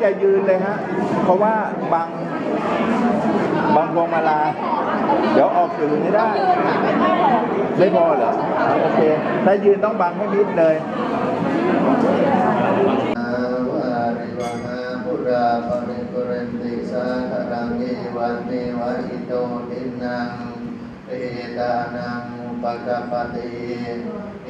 อย่ายืนเลยฮะ เพราะว่าบางบางพวงมาลา เดี๋ยวออกสื่อไม่ได้ ไม่พอเหรอ โอเค ถ้ายืนต้องบังให้มิดเลยปริปุเรนติสาครังเอวันเมวะอิโตทินังเปตานังอุปกปติ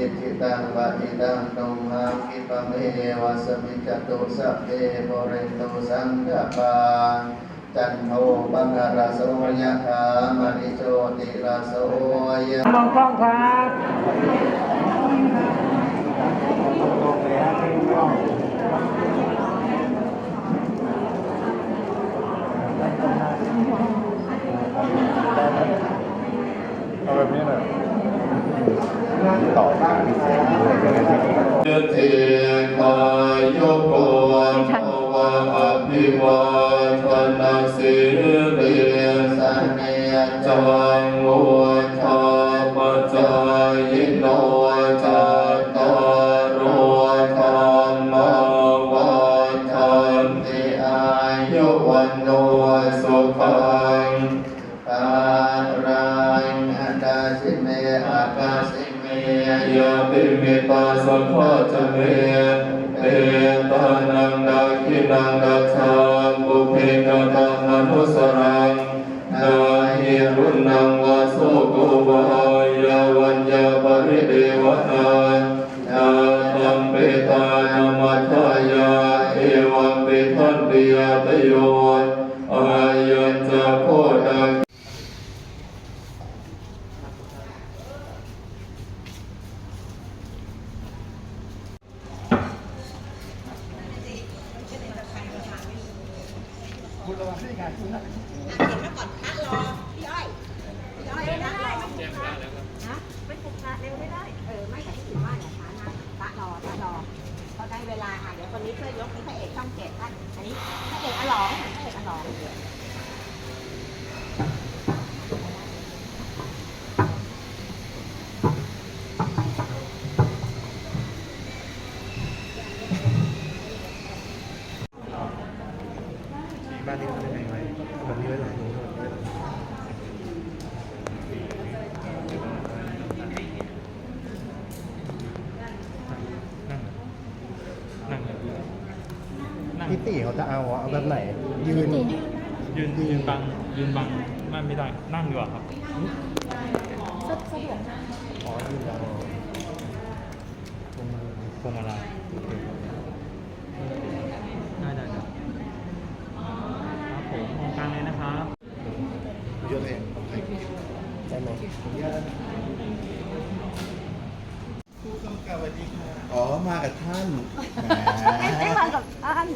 อิทิตังปะอิตังตุมหังคิปะเมวะสมิจตุสัพเพโมเรตุสังกปาจันโทปังกรโสยะถามณิโชติรโสยะมองกล้องครับ รุนังวาโสโกวายาวัญญาปริเดวนานาตัมเปตานามัทธายาเอวังเปทันติยาตโยอายัญจะโคดัง เห็นมาก่อนพระรอพี่อ้อยพี่อ้อยไม่ได้ไม่ถูกพระนะไม่ถูกพระเร็วไม่ได้เออไม่แต่ที่ถือว่าอย่าช้านะพระรอพระรอพอได้เวลาอะเดี๋ยวคนนี้ช่วยยกนี่พระเอกช่องเจ็ดท่านอันนี้พระเอกอลองพระเอกอลอง บ้านนี้เขาเป็นยังไงแบบนี้ไว้เลยพี่ตีเขาจะเอาเอาแบบไหน ยืน ยืนยืนบังยืนบังไม่ไม่ได้นั่งดีกว่าครับอ๋อยืนเอาพวงพวงมาลัยได้ได้ได้ครับผมมองกลาง เลยนะครับเยอะเองได้ไหมอ๋อ มากับท่านแหมไม่มากับท่าน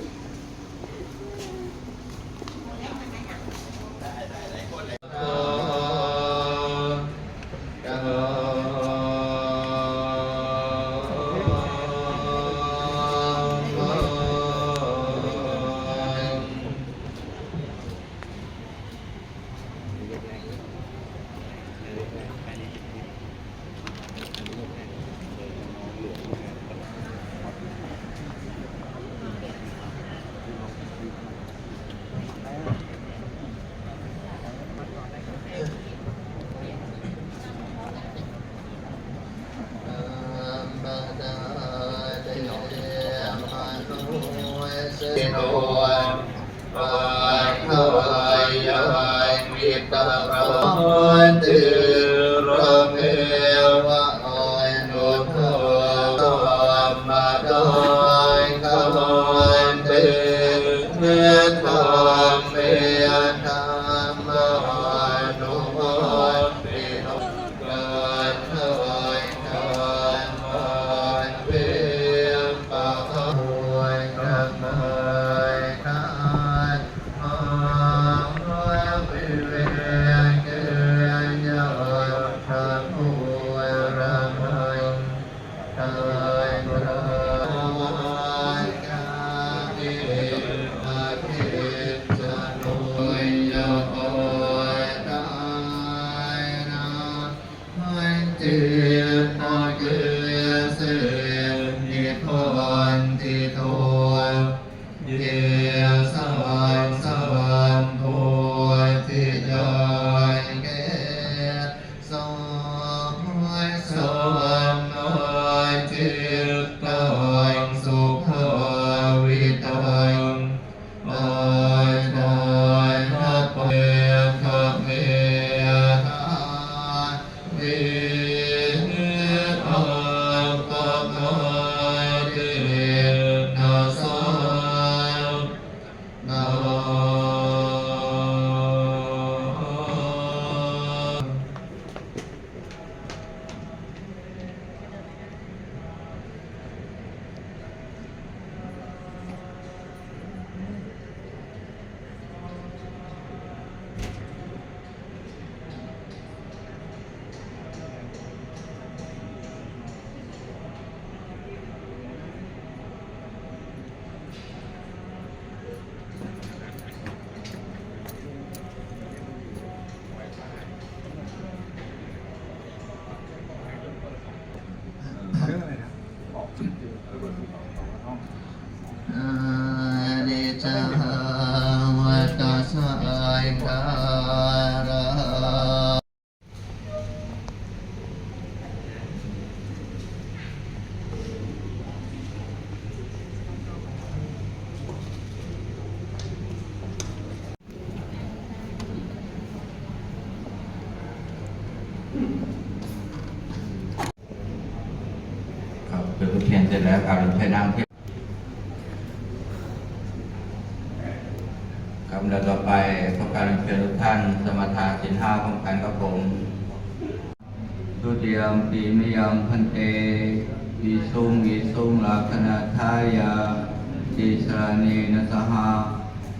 ร็จแล้วครับเรใช้น้ำเทียนครับแล้วต่อไปขอการเชิญทุกท่านสมทานสินห้าของกันกับผมทุติยมปีมยมพันเตวิสุงวิสุงลักขณทายาติสรานีนสหา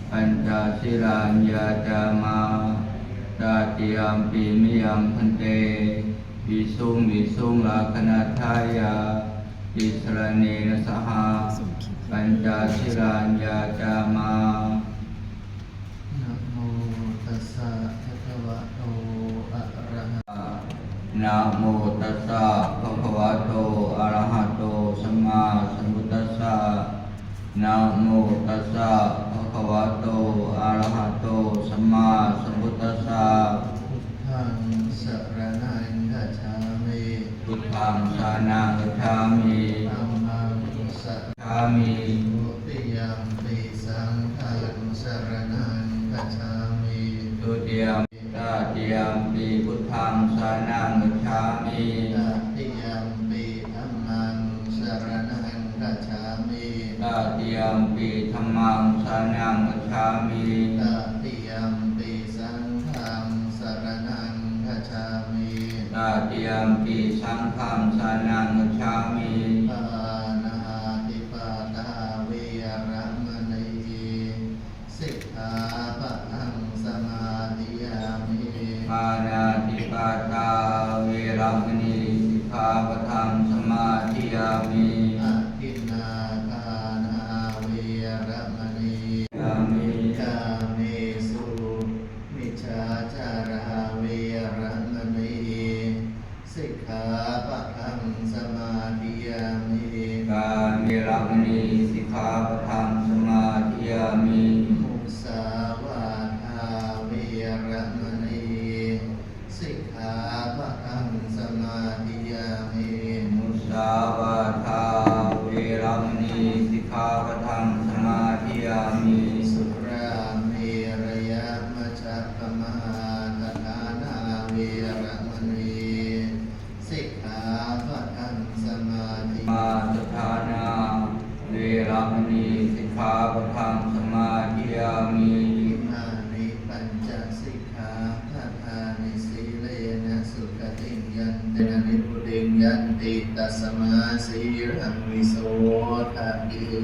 ปัญจศิรัญญาจามาตาติยมปีมยมพันเตวิสุงวิสุงลักขณทายา อิสรเนนสหาปัญจศิรัญญาจามานะโมตัสสะภะคะวะโตอะระหะนะโมตัสสะภะคะวะโตอะระหะโตสัมมาสัมพุทธัสสะนะโมตัสสะภะคะวะโตอะระหะโตสัมมาสัมพุทธัสสะพุทธังสรณังคัจฉามิพุ ทธังสานังกัจฉามิธัมมังสรชามิทุติยัมปิสังฆังสรณังคัจฉามิตุติยมปิตาติยมปีพุทธังสานังกัจฉามิตติยัมปิธัมมังสรณังคัจฉามิตาติยมปีธรรมังสานังกัจฉามิตติยัมปิสังฆังสรณังคัจฉามิตาติยมปี สังฆังสานังกัจฉามิปานาติปาตาเวรมณีสิกขาปะทังสมาธิยามิมานาติปาตาเวรมณีสิกขาปะทังสมาธิยามิ ท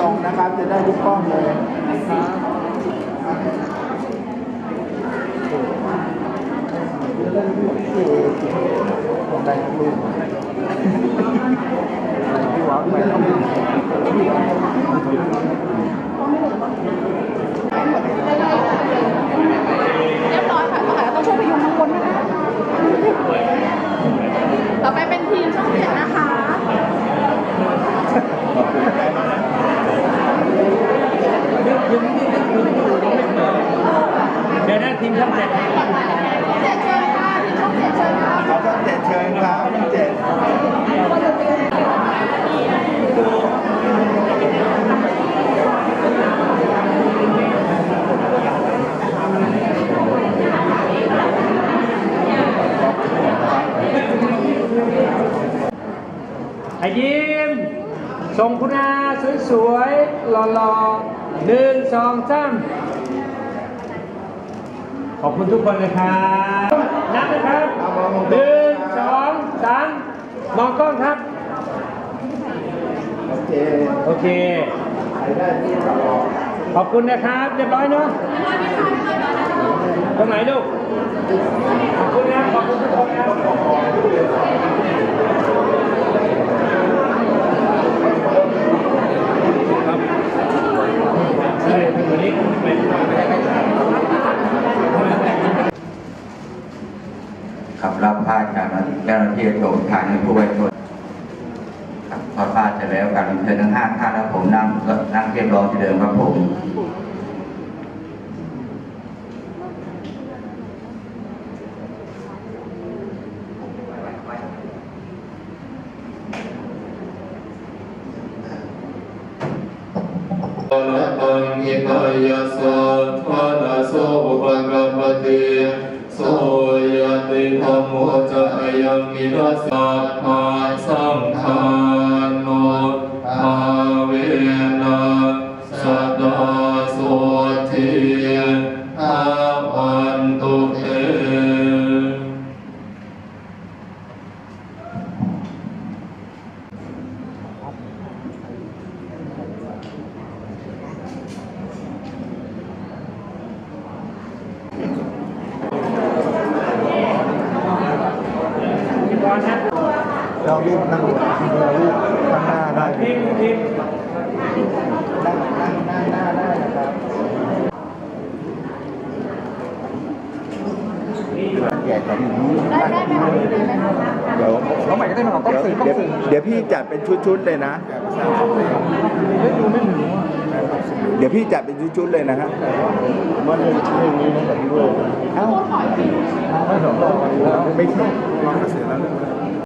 ตรงนะครับ จะได้ทุกกล้องเลยจะได้ทุกคนได้ทุกรูปพี่วักไปแล้ว เรียบร้อยค่ะต้องหาต้องช่วยพยุงข้างบนนะคะต่อไปเป็นทีมช่องเจ็ดนะคะ เดี๋ยวนะทีมช่องเจ็ด เจ็ดเชิญค่ะทีมช่องเจ็ดเชิญค่ะ ขอท่านเจ็ดเชิญครับท่านเจ็ด ไอ้ยิ้มส่งคุณอาสวยๆหล่อๆหนึ่งสองสามขอบคุณทุกคนเลยครับนับนะครับหนึ่งสองสามมองกล้องครับ โอเค โอเคใครได้ที่ต่อขอบคุณนะครับ เรียบร้อยเนาะตรงไหนลูก ขอบคุณนะ ขอบคุณทุกคนนะใช่วันนี้เป็น ขับรับผ้าจาก เที่โจมทางผู้ไว้ชนคพอผ้าเสร็จแล้วการเชิญทั้งห้าท่านแล้วผมนั่งนั่งเรียบร้อยที่เดิมครับผมอรหังอิทายาสัทธานาโสอุปกัปปติ ยังมิรัสสะภาสังฆาโนภาเวนะสัตตาโสทิอาวันตุเต ก่อนนะ เรารูปนั่งเรารูปข้างหน้าได้ ทีมทีมนั่งนั่งนั่งหน้าได้นะครับแก่ของหนูได้ได้ไหมคะเดี๋ยวน้องใหม่ก็ได้มาต้องสื่อต้องเดี๋ยวสื่อเดี๋ยวพี่จัดเป็นชุดๆเลยนะไม่ดูไม่ถึงเดี๋ยวพี่จัดเป็นชุดๆเลยนะฮะมันเรื่องนี้นะแบบด้วยเอ้าไม่สองไม่ใช่ร้องเสียแล้ว